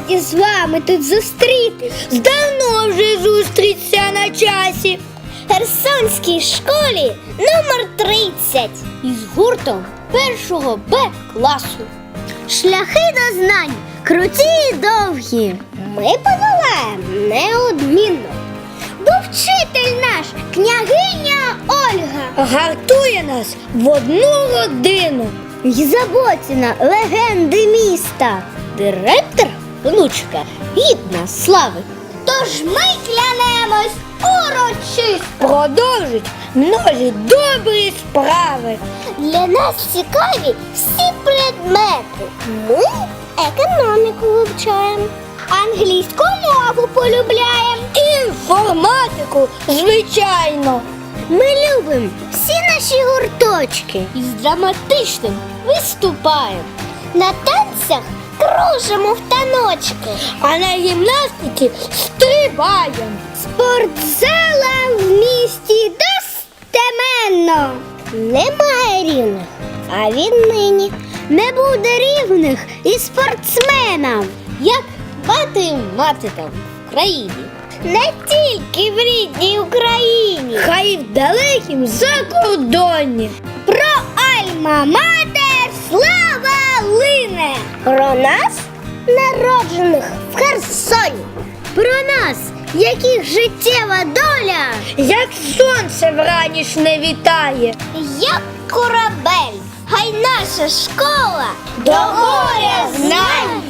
раді з вами тут зустрітись. Давно вже зустріться на часі. Херсонській школі номер 30 із гуртом першого Б класу. Шляхи до знань круті і довгі. Ми подолаємо неодмінно. Бо вчитель наш княгиня Ольга Гартує нас в одну годину. і Заботіна легенди міста. Директор внучка гідна слави. Тож ми клянемось урочисто. Продовжить множі добрі справи. Для нас цікаві всі предмети. Ми економіку вивчаємо, англійську мову полюбляємо. Інформатику, звичайно. Ми любимо всі наші гурточки і з драматичним виступаємо. На танцях кружимо в таночки. А на гімнастиці стрибаємо. Спортзала в місті достеменно. Немає рівних, а віднині не буде рівних і спортсменам, як математикам в країні. Не тільки в рідній Україні. Хай і в далекім закордонні. Про Альма-Матер слава лине! Про нас, народжених в Херсоні. Про нас, яких життєва доля, Як сонце вранішне вітає. як корабель, хай наша школа до моря знає.